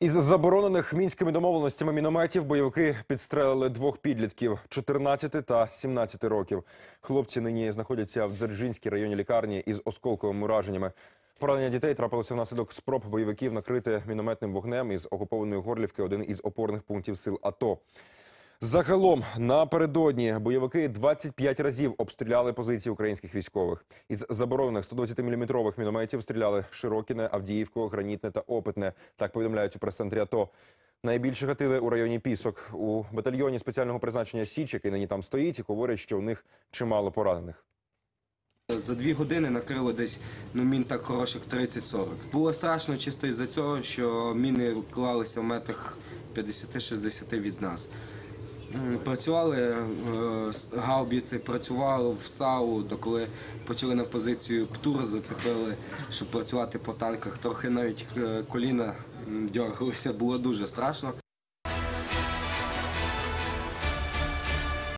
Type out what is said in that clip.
Із заборонених мінськими домовленостями мінометів бойовики підстрелили двох підлітків 14 та 17 років. Хлопці нині знаходяться в Дзержинській районі лікарні із осколковими ураженнями. Поранення дітей трапилося внаслідок спроб бойовиків накрити мінометним вогнем із окупованої Горлівки один із опорних пунктів сил АТО. Загалом напередодні бойовики 25 разів обстріляли позиції українських військових. Із заборонених 120-мм мінометів стріляли Широкіне, Авдіївку, Гранітне та Опитне. Так повідомляють у прес-центрі АТО. Найбільше гатили у районі Пісок. У батальйоні спеціального призначення Січ, який нині там стоїть, і говорять, що у них чимало поранених. За дві години накрило десь ну, мін так хороших 30-40. Було страшно чисто із-за цього, що міни клалися в метрах 50-60 від нас. Працювали е, гаубіці, працювали в САУ, доколи почали на позицію ПТУР, зацепили, щоб працювати по танках. Трохи навіть е, коліна дергалися, було дуже страшно.